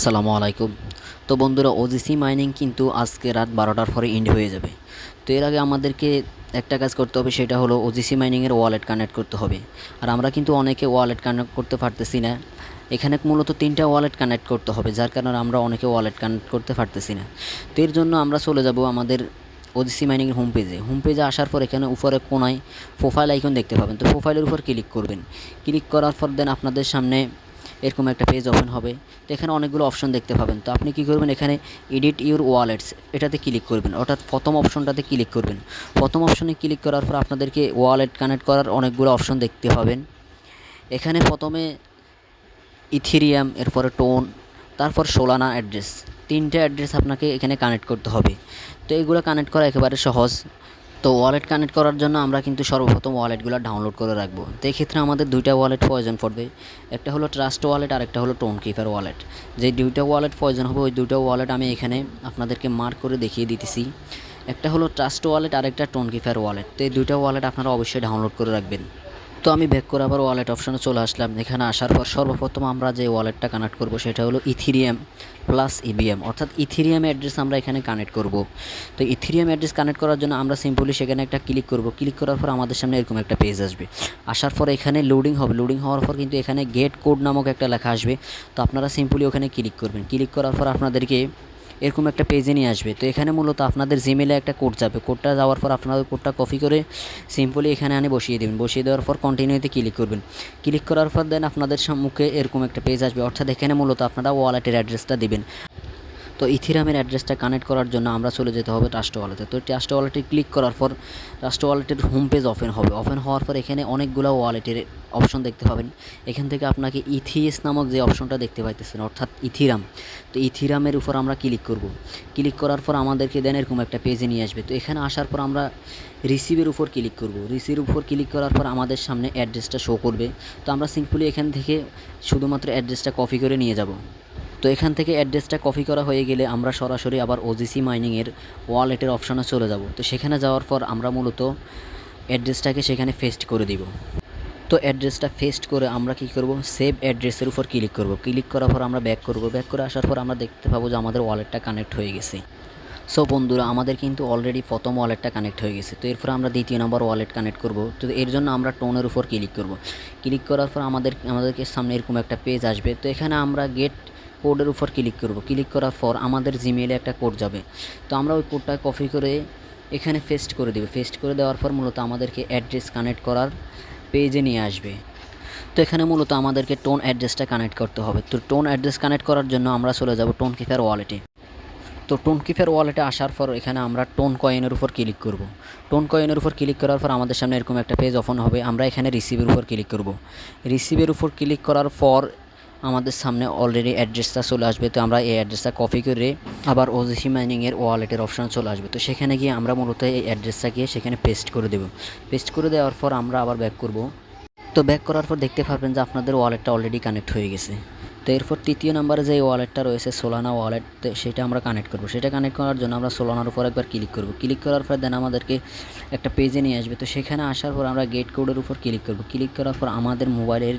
আসসালামু আলাইকুম। তো বন্ধুরা ওজিসি মাইনিং কিন্তু আজকে রাত বারোটার পরে এন্ড হয়ে যাবে। তো এর আগে আমাদেরকে একটা কাজ করতে হবে, সেটা হলো ওজিসি মাইনিংয়ের ওয়ালেট কানেক্ট করতে হবে। আর আমরা কিন্তু অনেকে ওয়ালেট কানেক্ট করতে পারতেছি না। এখানে মূলত তিনটা ওয়ালেট কানেক্ট করতে হবে, যার কারণে আমরা অনেকে ওয়ালেট কানেক্ট করতে পারতেছি না। তো এর জন্য আমরা চলে যাব আমাদের ওজিসি মাইনিংয়ের হোম পেজে হোম পেজে আসার পর এখানে উপরে কোনায় প্রোফাইল আইকন দেখতে পাবেন। তো প্রোফাইলের উপর ক্লিক করবেন। ক্লিক করার পর দেন আপনাদের সামনে এরকম একটা পেজ ওপেন হবে। তো এখানে অনেকগুলো অপশন দেখতে পাবেন। তো আপনি কী করবেন? এখানে এডিট ইউর ওয়ালেটস এটাতে ক্লিক করবেন। অর্থাৎ প্রথম অপশনটাতে ক্লিক করবেন। প্রথম অপশনে ক্লিক করার পর আপনাদেরকে ওয়ালেট কানেক্ট করার অনেকগুলো অপশন দেখতে পাবেন। এখানে প্রথমে ইথিরিয়াম এরপরে টোন তারপর সোলানা অ্যাড্রেস তিনটে অ্যাড্রেস আপনাকে এখানে কানেক্ট করতে হবে। তো এগুলো কানেক্ট করা একেবারে সহজ। তো ওয়ালেট কানেক্ট করার জন্য আমরা কিন্তু সর্বপ্রথম ওয়ালেটগুলো ডাউনলোড করে রাখব। তো এক্ষেত্রে আমাদের দুইটা ওয়ালেট প্রয়োজন পড়বে। একটা হলো ট্রাস্ট ওয়ালেট আর একটা হলো টোন কিপার ওয়ালেট যে দুইটা ওয়ালেট প্রয়োজন হবে, ওই দুটো ওয়ালেট আমি এখানে আপনাদেরকে মার্ক করে দেখিয়ে দিতেছি। একটা হলো ট্রাস্ট ওয়ালেট আর একটা টোন কিপার ওয়ালেট তো এই দুইটা ওয়ালেট আপনারা অবশ্যই ডাউনলোড করে রাখবেন। তো আমি ব্যাক করে আবার ওয়ালেট অপশানে চলে আসলাম। এখানে আসার পর সর্বপ্রথম আমরা যে ওয়ালেটটা কানেক্ট করব সেটা হলো ইথিরিয়াম প্লাস ইবিএম অর্থাৎ ইথিরিয়াম অ্যাড্রেস আমরা এখানে কানেক্ট করব। তো ইথিরিয়াম অ্যাড্রেস কানেক্ট করার জন্য আমরা সিম্পলি সেখানে একটা ক্লিক করব। ক্লিক করার পর আমাদের সামনে এরকম একটা পেজ আসবে। আসার পর এখানে লোডিং হবে। লোডিং হওয়ার পর কিন্তু এখানে গেট কোড নামক একটা লেখা আসবে। তো আপনারা সিম্পলি ওখানে ক্লিক করবেন। ক্লিক করার পর আপনাদেরকে এরকম একটা পেজে নিয়ে আসবে। তো এখানে মূলত আপনাদের জিমেলে একটা কোড যাবে। কোডটা যাওয়ার পর আপনাদের কোডটা কপি করে সিম্পলি এখানে আনে বসিয়ে দেবেন। বসিয়ে দেওয়ার পর কন্টিনিউতে ক্লিক করবেন। ক্লিক করার পর দেন আপনাদের সম্মুখে এরকম একটা পেজ আসবে। অর্থাৎ এখানে মূলত আপনারা ওয়ালেটের অ্যাড্রেসটা দিবেন। তো ইথিরামের অ্যাড্রেসটা কানেক্ট করার জন্য আমরা চলে যেতে হবে ট্রাস্ট ওয়ালেটে তো ট্রাস্ট ওয়ালেটে ক্লিক করার পর ট্রাস্ট ওয়ালেটের হোম পেজ ওপেন হবে। ওপেন হওয়ার পর এখানে অনেকগুলো ওয়ালেটের অপশন দেখতে পাবেন। এখান থেকে আপনাকে ইথিএস নামক যে অপশনটা দেখতে পাইতেছেন, অর্থাৎ ইথিরাম। তো ইথিরামের উপর আমরা ক্লিক করব। ক্লিক করার পর আমাদেরকে দেন এরকম একটা পেজে নিয়ে আসবে। তো এখানে আসার পর আমরা রিসিভের উপর ক্লিক করব। রিসিভের উপর ক্লিক করার পর আমাদের সামনে অ্যাড্রেসটা শো করবে। তো আমরা সিম্পলি এখান থেকে শুধুমাত্র অ্যাড্রেসটা কপি করে নিয়ে যাব। তো এখান থেকে অ্যাড্রেসটা কপি করা হয়ে গেলে আমরা সরাসরি আবার ওজিসি মাইনিংয়ের ওয়ালেটের অপশানে চলে যাব। তো সেখানে যাওয়ার পর আমরা মূলত অ্যাড্রেসটাকে সেখানে ফেস্ট করে দিব। তো অ্যাড্রেসটা ফেস্ট করে আমরা কি করব? সেভ অ্যাড্রেসের উপর ক্লিক করব। ক্লিক করার পর আমরা ব্যাক করব। ব্যাক করে আসার পর আমরা দেখতে পাবো যে আমাদের ওয়ালেটটা কানেক্ট হয়ে গেছে। সো বন্ধুরা, আমাদের কিন্তু অলরেডি প্রথম ওয়ালেটটা কানেক্ট হয়ে গেছে। তো এরপর আমরা দ্বিতীয় নম্বর ওয়ালেট কানেক্ট করব। তো এর জন্য আমরা টোনের উপর ক্লিক করব। ক্লিক করার পর আমাদের, আমাদেরকে সামনে এরকম একটা পেজ আসবে। তো এখানে আমরা গেট কোডের উপর ক্লিক করব। ক্লিক করার পর আমাদের জিমেলে একটা কোড যাবে। তো আমরা ওই কোডটা কপি করে এখানে ফেস্ট করে দেবে। ফেস্ট করে দেওয়ার পর মূলত আমাদেরকে অ্যাড্রেস কানেক্ট করার পেজে নিয়ে আসবে। তো এখানে মূলত আমাদেরকে টোন অ্যাড্রেসটা কানেক্ট করতে হবে। তো টোন অ্যাড্রেস কানেক্ট করার জন্য আমরা চলে যাব টোন কিপার ওয়ালেটে তো টোন কিপার ওয়ালেটে আসার পর এখানে আমরা টোন কয়েনের উপর ক্লিক করব। টোন কয়েনের উপর ক্লিক করার পর আমাদের সামনে এরকম একটা পেজ ওপেন হবে। আমরা এখানে রিসিভের উপর ক্লিক করব। রিসিভের উপর ক্লিক করার পর আমাদের সামনে অলরেডি অ্যাড্রেসটা চলে আসবে, তো আমরা এই অ্যাড্রেসটা কপি করে আবার ওজিসি মাইনিংয়ের ওয়ালেটের অপশান চলে আসবে। তো সেখানে গিয়ে আমরা মূলত এই অ্যাড্রেসটা গিয়ে সেখানে পেস্ট করে দেব। পেস্ট করে দেওয়ার পর আমরা আবার ব্যাক করব। তো ব্যাক করার পর দেখতে পারবেন যে আপনাদের ওয়ালেটটা অলরেডি কানেক্ট হয়ে গেছে। তো এরপর তৃতীয় নাম্বারে যে ওয়ালেটটা রয়েছে সোলানা ওয়ালেট সেটা আমরা কানেক্ট করব। সেটা কানেক্ট করার জন্য আমরা সোলানার উপর একবার ক্লিক করব। ক্লিক করার পর দেন আমাদেরকে একটা পেজে নিয়ে আসবে। তো সেখানে আসার পর আমরা গেট কোডের উপর ক্লিক করব। ক্লিক করার পর আমাদের মোবাইলের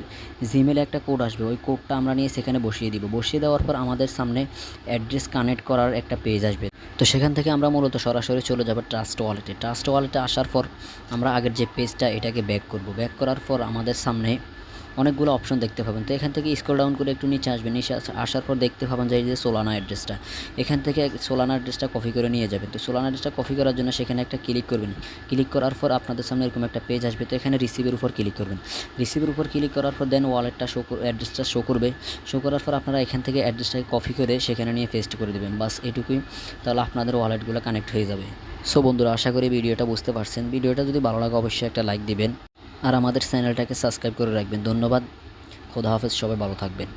জিমেলে একটা কোড আসবে। ওই কোডটা আমরা নিয়ে সেখানে বসিয়ে দিব। বসিয়ে দেওয়ার পর আমাদের সামনে অ্যাড্রেস কানেক্ট করার একটা পেজ আসবে। তো সেখান থেকে আমরা মূলত সরাসরি চলে যাব ট্রাস্ট ওয়ালেটে ট্রাস্ট ওয়ালেটে আসার পর আমরা আগের যে পেজটা এটাকে ব্যাক করব। ব্যাক করার পর আমাদের সামনে অনেকগুলো অপশন দেখতে পাবেন। তো এখান থেকে স্ক্রল ডাউন করে একটু নিচে আসবেন। নিচে আসার পর দেখতে পাবেন যে এই যে সোলানা অ্যাড্রেসটা এখান থেকে সোলানা অ্যাড্রেসটা কপি করে নিয়ে যাবেন। তো সোলানা অ্যাড্রেসটা কপি করার জন্য সেখানে একটা ক্লিক করবেন। ক্লিক করার পর আপনাদের সামনে এরকম একটা পেজ আসবে। তো এখানে রিসিভের উপর ক্লিক করবেন। রিসিভের উপর ক্লিক করার পর দেন ওয়ালেটটা শো অ্যাড্রেসটা শো করবে। শো করার পর আপনারা এখান থেকে অ্যাড্রেসটাকে কপি করে সেখানে নিয়ে পেস্ট করে দেবেন। বাস এটুকুই। তাহলে আপনাদের ওয়ালেটগুলো কানেক্ট হয়ে যাবে। সো বন্ধুরা, আশা করি ভিডিওটা বুঝতে পারছেন। ভিডিওটা যদি ভালো লাগে, অবশ্যই একটা লাইক দিবেন। আর আমাদের চ্যানেলটাকে সাবস্ক্রাইব করে রাখবেন। ধন্যবাদ। খোদা হাফেজ সবাই ভালো থাকবেন।